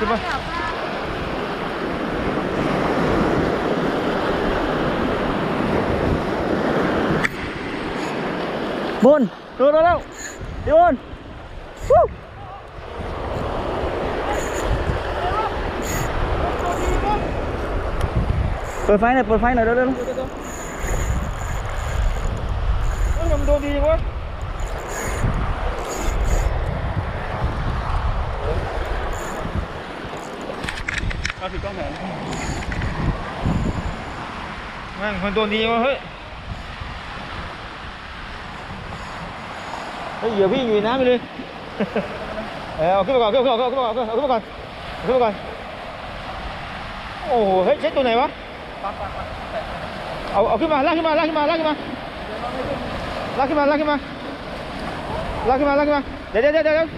ขึ้นมาบนตัวเราแล้วเดี๋ยวบนวู้เปิดไฟหน่อยเปิดไฟหน่อยเร็วเร็ว เฮ้ยมันโดนดีวะ เอา ถือกล้องแผนแม่งมันโดนดีวะเฮ้ยเฮ้ยเหยื่อพี่อยู่ในน้ำไปเลยเออเอาขึ้นมาก่อนขึ้นมาก่อนขึ้นมาก่อนเอาขึ้นมาก่อนเอาขึ้นมาก่อนโอ้โหเฮ้ยใช้ตัวไหนวะเอาเอาขึ้นมาลากขึ้นมาลากขึ้นมาลากขึ้นมาลากขึ้นมาลากขึ้นมาลากขึ้นมาลากขึ้นมาเดี๋ยวเดี๋ยวเดี๋ยวเดี๋ยว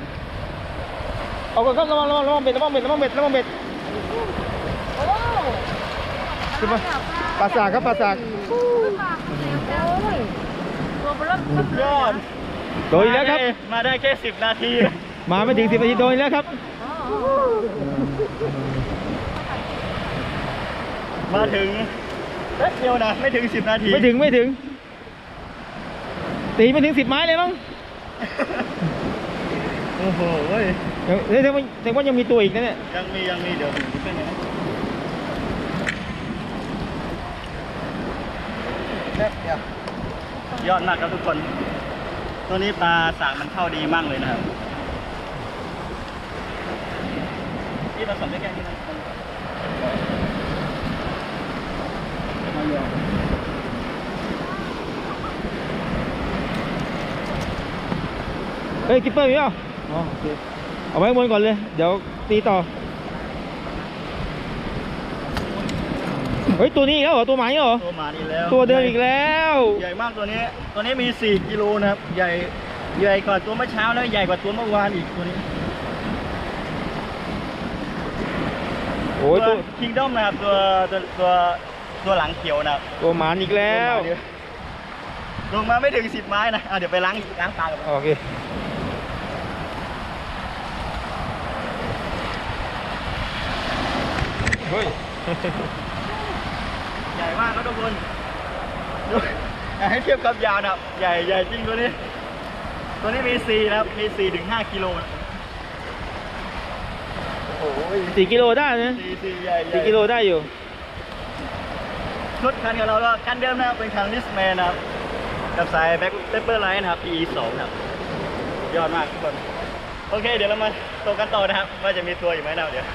เอาก่อนครับระวังระวังระวังเบ็ดระวังเบ็ดระวังเบ็ดระวังเบ็ด ขึ้นมาปลาสากครับปลาสากตัวเบลอสุดยอดโดนอีกแล้วครับ มาได้แค่สิบนาที มาไม่ถึงสิบนาทีโดนอีกแล้วครับ มาถึงแป๊บเดียวนะไม่ถึงสิบนาที ไม่ถึงไม่ถึง ตีไม่ถึงสิบไม้เลยมั้ง โอ้โหเว้ ยเดี๋ยวเดี๋ยวแต่ว่าแต่ว่ายังมีตัวอีกนะเนี่ยยังมียังมีเดี๋ยวผมจะเป็นยังไงแป๊บเดียวยอดมากครับทุกคน ตัวนี้ปลาสากมันเข้าดีมากเลยนะครับที่เราสอนได้แค่นี้นะมาโยนเฮ้ยกิปเปอร์มีเปล่าอ๋อโอเค เอาไว้ข้างบนก่อนเลย เดี๋ยวตีต่อ เฮ้ย ตัวนี้อีกแล้วเหรอ ตัวหมาอีกแล้วเหรอ ตัวหมานี่แล้วตัวเดิมอีกแล้ว ใหญ่มากตัวนี้ ตัวนี้มี 4 กิโลนะครับ ใหญ่ ใหญ่กว่าตัวเมื่อเช้าแล้วใหญ่กว่าตัวเมื่อวานอีกตัวนี้โอ้ยตัวคิงดอมนะครับตัวตัวตัวตัวหลังเขียวนะครับตัวหมานอีกแล้ว ตัวหมาเนี่ยลงมาไม่ถึง 10 ไม้นะอะเดี๋ยวไปล้างล้างตากันโอเค เฮ้ ย ใหญ่มากครับทุกคนดูอะให้เทียบกับยาวนะครับ ใหญ่ใหญ่จริงตัวนี้ ตัวนี้มี4นะครับ มี4ถึง5กิโลนะโอ้โหสี่กิโลได้นะสี่สี่ใหญ่ใหญ่ สี่กิโลได้อยู่ ชุดคันของเราก็คันเดิมนะครับเป็นคันลิสแมนนะครับกับสายแบ็คเปเปอร์ไลท์นะครับ PE 2นะครับ ยอดมากทุกคน โอเค เดี๋ยวเรามาตกกันต่อนะครับ ว่าจะมีตัวอยู่ไหมนะเดี๋ยว